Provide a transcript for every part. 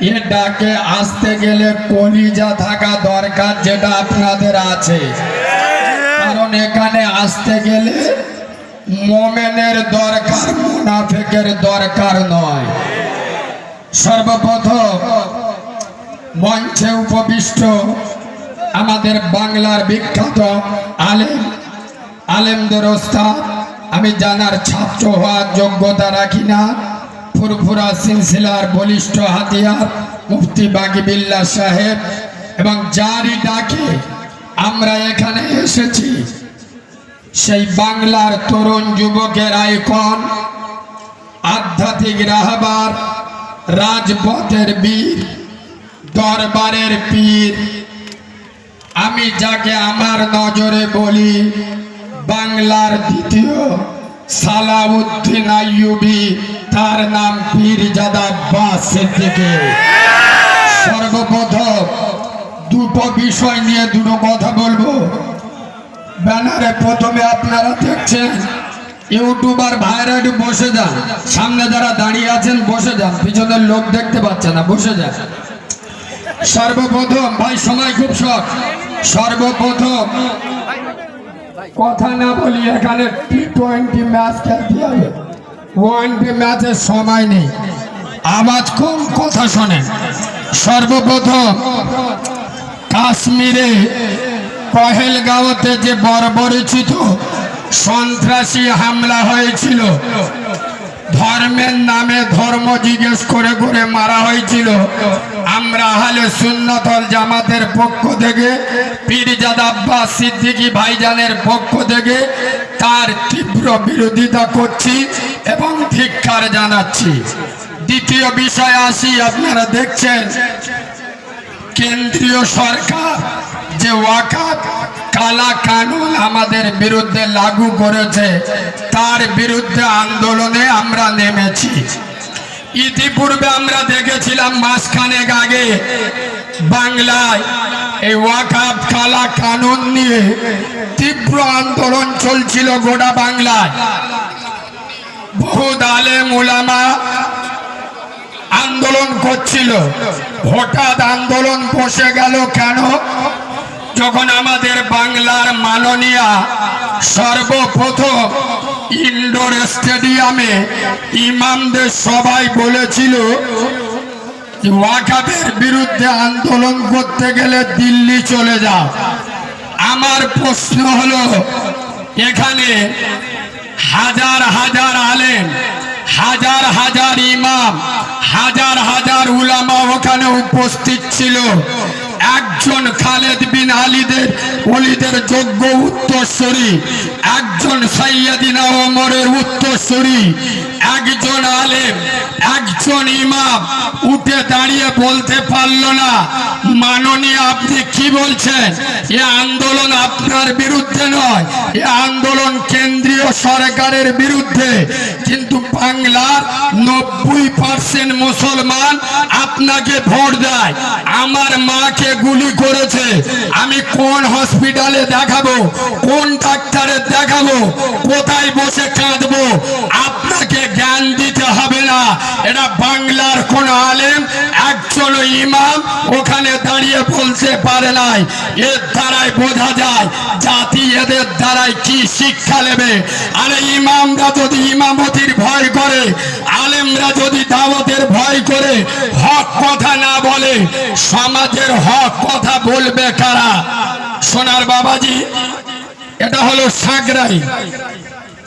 এ ডাকে আসতে গেলে কলিজা থাকা দরকার যেটা আপনাদের আছে। কারণ এখানে আসতে গেলে মোমেনের দরকার, মুনাফেকের দরকার নয়। সর্বপ্রথম মঞ্চে উপবিষ্ট আমাদের বাংলার বিখ্যাত আলেম, আলেমদের ওস্তাদ। আমি জানার ছাত্র হওয়ার যোগ্যতা রাখি না। ফুরফুরা সিলসিলার বলিষ্ঠ হাতিয়ার মুফতি বাগিবিল্লা সাহেব এবং যারই ডাকে আমরা এখানে এসেছি, সেই বাংলার তরুণ যুবকের আইকন, আধ্যাত্মিক রাহবার, রাজপথের বীর, দরবারের পীর। আমি যাকে আমার নজরে বলি, বাংলার দ্বিতীয় সালাউদ্দিন আইয়ুবি, তার নাম পীর জাদা আব্বাস সিদ্দিকী। সর্বপ্রথম দুটো বিষয় নিয়ে দুটো কথা বলব। ব্যানারে প্রথমে আপনারা দেখছেন, ইউটিউবার ভাইরা একটু বসে যান। সামনে যারা দাঁড়িয়ে আছেন, বসে যান। পিছনের লোক দেখতে পাচ্ছে না, বসে যান। সর্বপ্রথম, ভাই, সময় খুব শখ সর্বপ্রথম কথা না বলি এখানে টি টোয়েন্টি ম্যাচ খেলতে হবে। ওয়ান ডে ম্যাচের সময় নেই। আওয়াজ কম কথা শোনেন। সর্বপ্রথম কাশ্মীরে পহেলগাঁওতে যে বর্বরিচিত সন্ত্রাসী হামলা হয়েছিল ধর্মের নামে ধর্ম জিজ্ঞেস করে করে মারা হয়েছিল। আমরা আহলে সুন্নতল জামাতের পক্ষ থেকে, পীরজাদা আব্বাস সিদ্দিকী ভাইজানের পক্ষ থেকে তার তীব্র বিরোধিতা করছি এবং ধিক্কার জানাচ্ছি। দ্বিতীয় বিষয় আসি, আপনারা দেখছেন, কেন্দ্রীয় সরকার যে ওয়াকাত কালা কানুন আমাদের বিরুদ্ধে লাগু করেছে। তার বিরুদ্ধে আন্দোলনে আমরা নেমেছি। ইতিপূর্বে আমরা দেখেছিলাম মাসখানেক আগে বাংলায় এই ওয়াকাত কালা কানুন নিয়ে তীব্র আন্দোলন চলছিল গোটা বাংলায়। বহুত আলেম উলামা আন্দোলন করছিল। হঠাৎ আন্দোলন বসে গেল কেন? যখন আমাদের বাংলার মাননীয়া সর্বপ্রথম ইনডোর স্টেডিয়ামে ইমামদের সবাই বলেছিল ওয়াকাবের বিরুদ্ধে আন্দোলন করতে গেলে দিল্লি চলে যাও। আমার প্রশ্ন হলো, এখানে হাজার হাজার আলেম, হাজার হাজার ইমাম, হাজার হাজার উলামা ওখানে উপস্থিত ছিল। একজন খালেদ বিন আলীদের অলিদের যোগ্য উত্তরসূরি একজন সৈয়দিনা ওমরের উত্তরসূরি একজন আলেম, একজন ইমাম উঠে দাঁড়িয়ে বলতে পারল না। মাননীয় আপনি কি বলছেন? এ আন্দোলন আপনার বিরুদ্ধে নয়, এ আন্দোলন কেন্দ্রীয় সরকারের বিরুদ্ধে। কিন্তু বাংলার নব্বই পার্সেন্ট মুসলমান আপনাকে ভোট দেয়, আমার মাকে গুলি করেছে। আমি কোন হসপিটালে দেখাবো, কোন ডাক্তারে দেখাবো, কোথায় বসে কাঁদবো? আপনাকে জ্ঞান দিতে হবে না। এটা বাংলার কোন আলেম একজন ইমাম ওখানে দাঁড়িয়ে বলতে পারে নাই। এর দ্বারাই বোঝা যায় জাতি এদের দ্বারাই কি শিক্ষা নেবে। আরে ইমামরা যদি ইমামতির ভয় করে, আলেমরা যদি দাওয়াতের ভয় করে, হক কথা না বলে, সমাজের হক কথা বলবে কারা? সোনার বাবাজি, এটা হলো সাগরাই।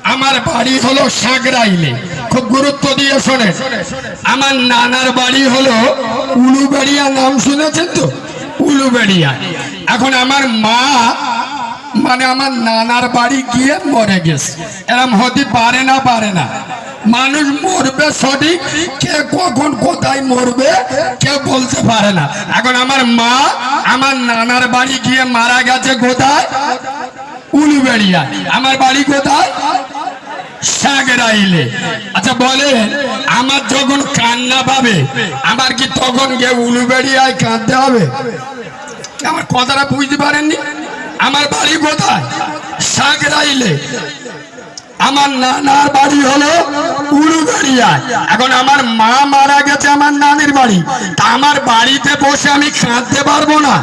আমার বাড়ি হলো সাগরাইলে। খুব গুরুত্ব দিয়ে শোনে। আমার নানার বাড়ি হলো উলুবেড়িয়া, নাম শুনেছেন তো? উলুবেড়িয়া। এখন আমার মা মানে আমার নানার বাড়ি গিয়ে মরে গেছে। এরম হতে পারে না পারে না। মানুষ মরবে সঠিক, কে কখন কোথায় মরবে, কেউ বলতে পারে না। এখন আমার মা, আমার নানার বাড়ি গিয়ে মারা গেছে কোথায়? উলুবেড়িয়া। আমার বাড়ি কোথায়? সাগরাইলে আচ্ছা বলে আমার যখন কান্না পাবে, আমার কি তখন গিয়ে উলুবেড়িয়ায় কাঁদতে হবে? আমার কথাটা বুঝতে পারেননি? আমার বাড়ি কোথায়? সাগরাইলে আমার নানার বাড়ি হলো উলুবেড়িয়ায় এখন আমার মা মারা গেছে আমার নানির বাড়ি। তা আমার বাড়িতে বসে আমি কাঁদতে পারব না।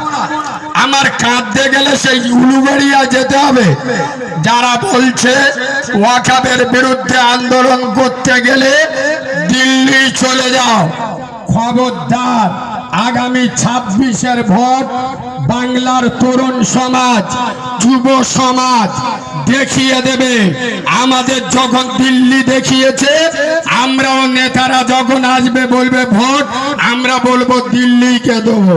আমার কাঁদতে গেলে সেই উলুবেড়িয়া যেতে হবে। যারা বলছে ওয়াকাবের বিরুদ্ধে আন্দোলন করতে গেলে দিল্লি চলে যাও। খবরদার, আগামী ছাব্বিশের ভোট বাংলার তরুণ সমাজ, যুব সমাজ দেখিয়ে দেবে। আমাদের যখন দিল্লি দেখিয়েছে, আমরাও নেতারা যখন আসবে বলবে, ভোট, আমরা বলব দিল্লিকে দেবো।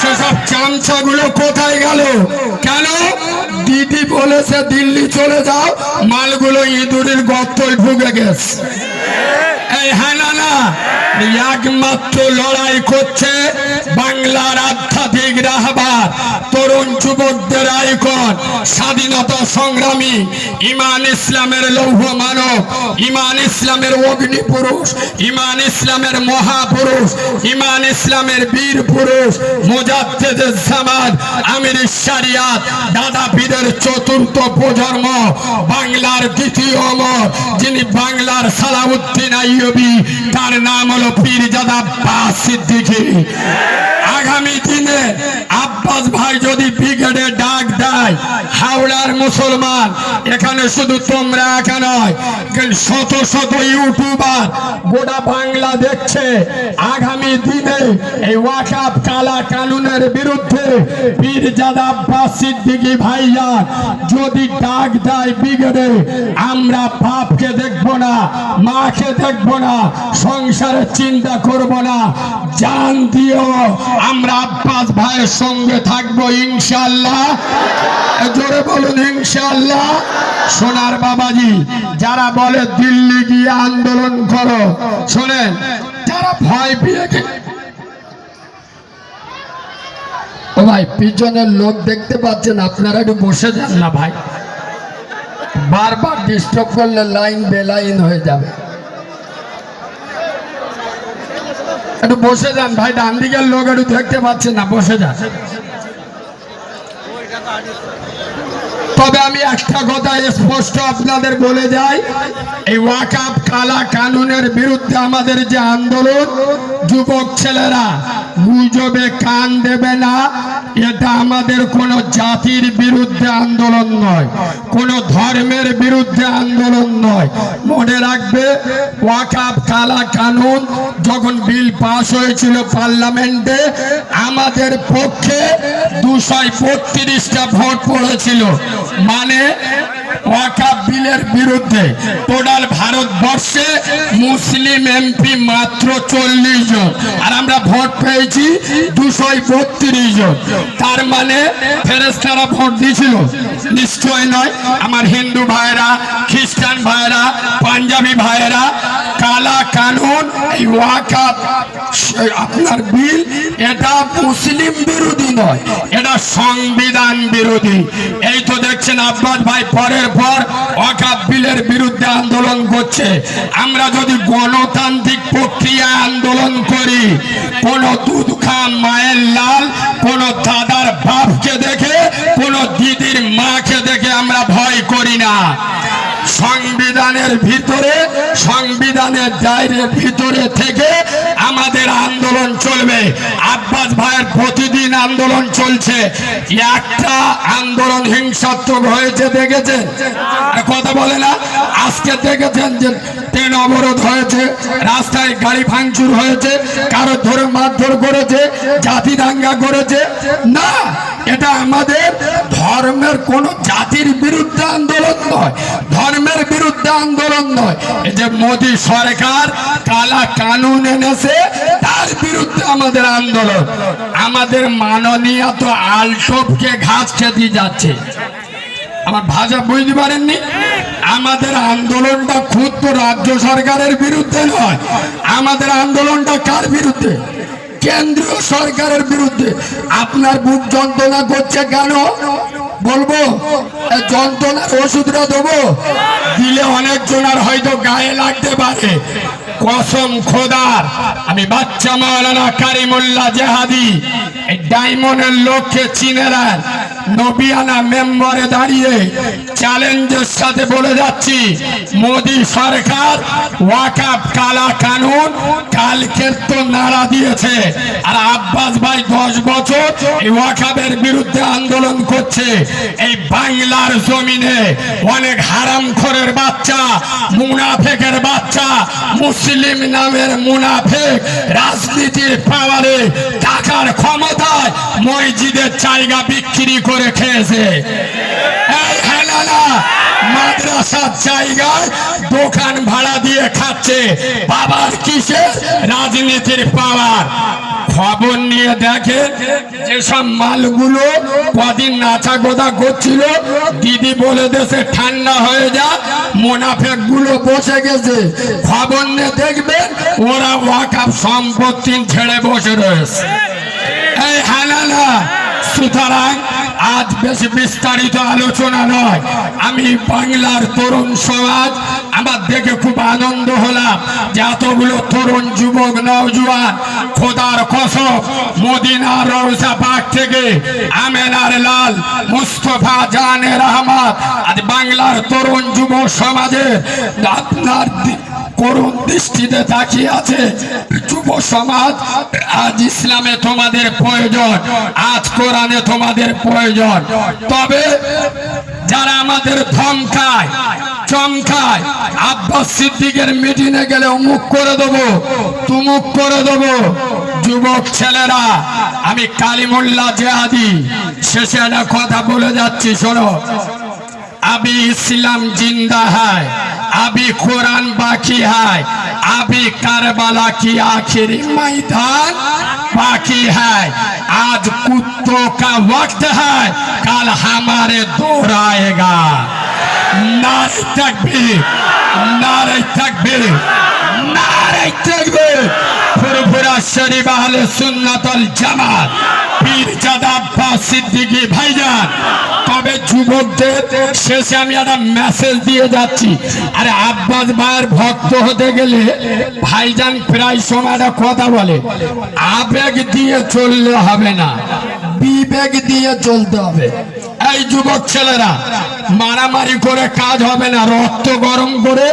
সেসব চামচাগুলো কোথায় গেল? কেন? দিদি বলেছে দিল্লি চলে যাও মালগুলো ইঁদুরের গর্তল ঢুকে গেছে। এই হ্যাঁ না, একমাত্র লড়াই করছে বাংলার আধ্যাত্মিক রাহবার তরুণ যুবকদের আইকন স্বাধীনতা সংগ্রামী, ইমান ইসলামের লৌহ মানব, ইমান ইসলামের অগ্নি পুরুষ, ইমান ইসলামের মহাপুরুষ, ইমান ইসলামের বীর পুরুষ মোজাদ্দেদের জামান আমির শারিয়াত দাদা পীরের চতুর্থ প্রজন্ম, বাংলার দ্বিতীয় অমর, যিনি বাংলার সালাউদ্দিন আইয়বি, তার নাম হলো পীরজাদা আব্বাস সিদ্দিকি আগামী দিনে আব্বাস ভাই যদি দেয় হাওড়ার মুসলমান। এখানে শুধু তোমরা একা নয় শত শত ইউটিউবার গোটা বাংলা দেখছে। আগামী দিনে এই ওয়াকাপ কালা কানুনের বিরুদ্ধে পীরজাদা আব্বাস সিদ্দিকী ভাইয়া যদি ডাক দেয় ব্রিগেডে আমরা বাপকে দেখব না, মাকে দেখব না, সংসারের চিন্তা করব না। জান দিও, আমরা আব্বাস ভাইয়ের সঙ্গে থাকব ইনশাল্লাহ জোরে বলুন ইনশাল্লাহ সোনার বাবাজি, যারা বলে দিল্লি গিয়ে আন্দোলন করো, শোনেন, যারা ভয় পেয়ে ও ভাই, পিছনের লোক দেখতে পাচ্ছেন, আপনারা একটু বসে যান না ভাই। বারবার ডিস্টার্ব করলে লাইন বেলাইন হয়ে যাবে। একটু বসে যান ভাই, ডান দিকের লোক একটু দেখতে পাচ্ছেন না, বসে যান। তবে আমি একটা কথা স্পষ্ট আপনাদের বলে যাই। এই ওয়াকাপ কালা কানুনের বিরুদ্ধে আমাদের যে আন্দোলন, যুবক ছেলেরা, গুজবে কান দেবে না। এটা আমাদের কোন জাতির বিরুদ্ধে আন্দোলন নয়, কোন ধর্মের বিরুদ্ধে আন্দোলন নয়। মনে রাখবে কালা কানুন যখন বিল পাশ হয়েছিল পার্লামেন্টে, আমাদের পক্ষে দুশো বত্রিশটা ভোট পড়েছিল। মানে ওয়াকাপ বিলের বিরুদ্ধে টোটাল ভারতবর্ষে মুসলিম এমপি মাত্র চল্লিশ জন। আর আমরা ভোট পেয়েছি দুশো জন। তার মানে ভোট নিশ্চয় নয়। আমার হিন্দু ভাইরা খ্রিস্টান ভাইরা পাঞ্জাবি ভাইরা কালা কানুন, এই ওয়াকাপ আপনার বিল, এটা মুসলিম বিরোধী নয়, এটা সংবিধান বিরোধী। এই তো দেখছেন আব্বাস ভাই, পরের পর ওয়াকাপ বিলের বিরুদ্ধে আন্দোলন করছে। আমরা যদি গণতান্ত্রিক প্রক্রিয়ায় আন্দোলন করি, কোন দুধ খা মায়ের লাল, কোন দাদার বাপকে দেখে, কোন দিদির মাকে দেখে আমরা ভয় করি না। সংবিধানের ভিতরে, সংবিধানের দায়ের ভিতরে থেকে আমাদের আন্দোলন চলবে। আব্বাস ভাইয়ের প্রতিদিন আন্দোলন চলছে। একটা আন্দোলন হিংসাত্মক হয়েছে, দেখেছেন? কথা বলে না? আজকে দেখেছেন যে ট্রেন অবরোধ হয়েছে, রাস্তায় গাড়ি ভাঙচুর হয়েছে, কারও ধরে মারধর করেছে, জাতি দাঙ্গা করেছে। না, এটা আমাদের ধর্মের কোন জাতির বিরুদ্ধে আন্দোলন নয়। আন্দোলন নয়। এই যে মোদী সরকার কালা কানুন এনেছে, তার বিরুদ্ধে আমাদের আন্দোলন। আমাদের মাননীয় তো আলটপকে ঘাস খেতে যাচ্ছে। আমার ভাষা বুঝতে পারেননি? আমাদের আন্দোলনটা তো রাজ্য সরকারের বিরুদ্ধে নয়। আমাদের আন্দোলনটা কার বিরুদ্ধে? কেন্দ্রীয় সরকারের বিরুদ্ধে। আপনার বুক যন্ত্রণা করছে কেন? বলব যন্ত্রণার ওষুধটা দেবো। দিলে অনেক জনার হয়তো গায়ে লাগতে পারে। কসম খোদার, আমি বাচ্চা মাওলানা কারিমুল্লাহ জেহাদি, এই ডায়মন্ডের লোককে চিনে নবিয়ানা মেম্বারে দাঁড়িয়ে চ্যালেঞ্জের সাথে বলে যাচ্ছি, মোদি সরকার ওয়াকাপ কালা কানুন কালকের তো নাড়া দিয়েছে। আর আব্বাস ভাই দশ বছর এই ওয়াকাবের বিরুদ্ধে আন্দোলন করছে। এই বাংলার জমিনে অনেক হারাম খোরের বাচ্চা, মুনাফেকের বাচ্চা, মুসলিম নামের মুনাফেক রাজনীতির পাওয়ারে টাকার ক্ষমতায় মসজিদের জায়গা বিক্রি করে খেয়েছে। মাদ্রাসার জায়গায় দোকান ভাড়া দিয়ে খাচ্ছে। বাবার কিসের? রাজনীতির পাওয়ার। খবর নিয়ে দেখে যেসব মালগুলো কদিন নাচা গোদা করছিল, দিদি বলে দেশে ঠান্ডা হয়ে যা মোনাফেকগুলো বসে গেছে। খবর নিয়ে দেখবেন ওরা ওয়াকাপ সম্পত্তি ছেড়ে বসে রয়েছে। এই হানানা সুতরাং আজ বেশি বিস্তারিত আলোচনা নয়। আমি বাংলার তরুণ সমাজ, আমার দেখে খুব আনন্দ হলাম যে এতগুলো তরুণ যুবক, নওজোয়ান, খোদার কসম, মদিনার রওজা পাক থেকে আমেনার লাল, মুস্তফা জানের আহমদ। আজ বাংলার তরুণ যুব সমাজের আপনার করুণ দৃষ্টিতে তাকিয়ে আছে যুব সমাজ, আজ ইসলামে তোমাদের প্রয়োজন, আজ কোরআনে তোমাদের প্রয়োজন। তবে যারা আমাদের ধমকায়, চমকায়, আব্বাস সিদ্দিকের মিটিংয়ে গেলে অমুক করে দেবো, তুমুক করে দেবো। যুবক ছেলেরা, আমি কালিমুল্লাহ জেহাদি, শেষে একটা কথা বলে যাচ্ছি, শোনো। আমি ইসলাম জিন্দা হয়। अभी कुरान बाकी है। अभी करबला की आखिरी मैदान बाकी है। आज कुत्तों का वक्त है। कल हमारे दौर आएगा। नारे तक भी नारे तक भी नारे तक भी फुरफुरा शरीफ सुन्नत जमात। পীর জাদা আব্বাস সিদ্দিকী, ভাইজান, তবে যুবকদের শেষে আমি একটা মেসেজ দিয়ে যাচ্ছি। আরে আব্বাস ভাইয়ের ভক্ত হতে গেলে ভাইজান প্রায় সময় একটা কথা বলে, আবেগ দিয়ে চললে হবে না, বিবেক দিয়ে চলতে হবে। এই যুবক ছেলেরা মারামারি করে কাজ হবে না, রক্ত গরম করে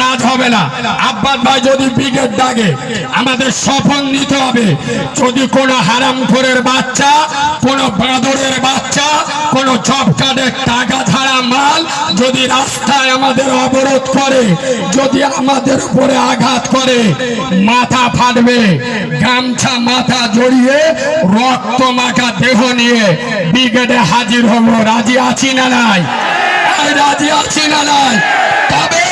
কাজ হবে না। আব্বাস ভাই যদি ব্রিগেড ডাকে, আমাদের সফল নিতে হবে। যদি কোনো হারাম খোরের বাচ্চা, কোনো বাঁদরের বাচ্চা, কোনো জব কার্ডের টাকা ছাড়া মাল যদি রাস্তায় আমাদের অবরোধ করে, যদি আমাদের উপরে আঘাত করে, মাথা ফাটবে, গামছা মাথা জড়িয়ে, রক্ত মাখা দেহ নিয়ে ব্রিগেডে হাজির হব। রাজি আছি না নাই? এই রাজি আছি না নাই? তবে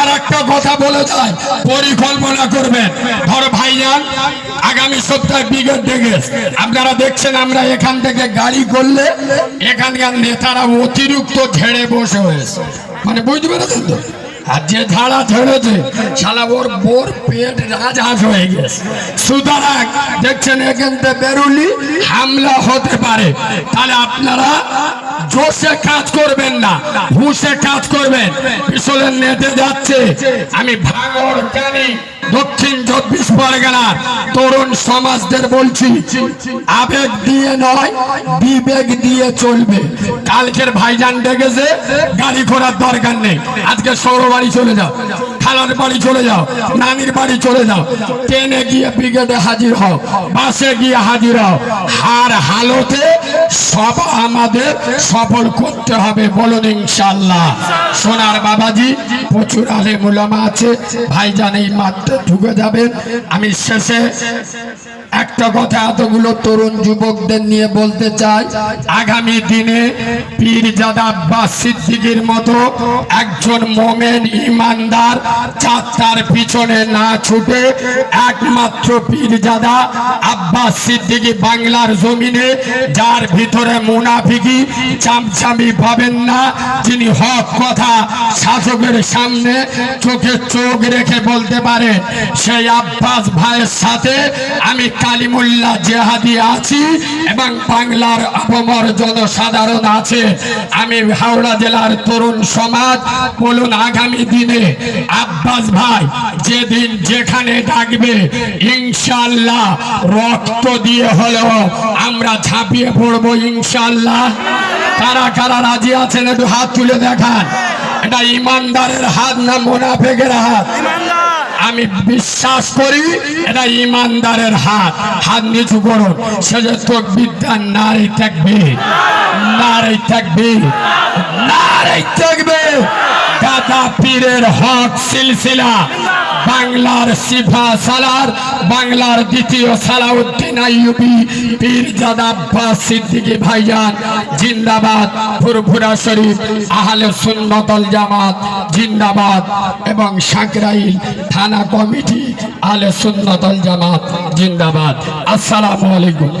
আর একটা কথা বলে যায় পরিকল্পনা করবেন। ধর ভাইজান, আগামী সপ্তাহে ব্রিগেড ডেকে আপনারা দেখছেন আমরা এখান থেকে গাড়ি করলে এখানকার নেতারা অতিরিক্ত ঝেড়ে বসে হয়েছে। মানে বুঝতে পেরেছেন তো? আর যে হয়ে গেছে। দেখছেন এখান থেকে হামলা হতে পারে। তাহলে আপনারা কাজ করবেন না কাজ করবেন। যাচ্ছে। আমি ভাঙর জানি। দক্ষিণ চব্বিশ পরগনার তরুণ সমাজদের বলছি, আবেগ দিয়ে নয়, বিবেক দিয়ে চলবে। কালকের ভাইজান ডেকেছে, গাড়ি ঘোড়ার দরকার নেই। আজকে সৌর বাড়ি চলে যাও, খালার বাড়ি চলে যাও, নানির বাড়ি চলে যাও। ট্রেনে গিয়ে ব্রিগেডে হাজির হও, বাসে গিয়ে হাজির হও। হার হালতে সব আমাদের সফল করতে হবে, বলুন ইনশাল্লাহ সোনার বাবাজি, প্রচুর আলে মুলামা আছে, ভাইজান এই মাত্র ঢুকে যাবেন। আমি শেষে একটা কথা এতগুলো তরুণ যুবকদের নিয়ে বলতে চাই। আগামী দিনে পীরজাদা আব্বাস সিদ্দিকির মতো একজন মোমেন ইমানদার চারটার পিছনে না ছুটে একমাত্র পীরজাদা আব্বাস সিদ্দিকী বাংলার জমিনে, যার ভিতরে মুনাফিকি চামচামি পাবেন না, যিনি হক কথা শাসকের সামনে চোখে চোখ রেখে বলতে পারে সেই আব্বাস ভাইয়ের সাথে আমি কালিমুল্লাহ জেহাদি আছি এবং বাংলার অপমর জনসাধারণ আছে। আমি হাওড়া জেলার তরুণ সমাজ, বলুন আগামী দিনে আব্বাস ভাই যেদিন যেখানে ডাকবে ইনশাল্লাহ রক্ত দিয়ে হলেও আমরা ঝাঁপিয়ে পড়ব ইনশাল্লাহ কারা কারা রাজি আছেন একটু হাত তুলে দেখান। এটা ইমানদারের হাত না মোনাফেকের হাত? আমি বিশ্বাস করি এটা ইমানদারের হাত। হাত নিচু করুন। সে যে তোর বিদ্যা নারী থাকবে। নারী থাকবে। নারী থাকবে। দাদা পীরের হক সিলসিলা। বাংলার সিফা সালার, বাংলার দ্বিতীয় সালাউদ্দিন আইয়ুবি পীর জাদা আব্বাস সিদ্দিকী ভাইজান, জিন্দাবাদ ফুরফুরা শরীফ, আহলে সুন্নতল জামাত, জিন্দাবাদ এবং সাকরাইল থানা কমিটি, আহলে সুন্নতল জামাত, জিন্দাবাদ। আসসালামু আলাইকুম।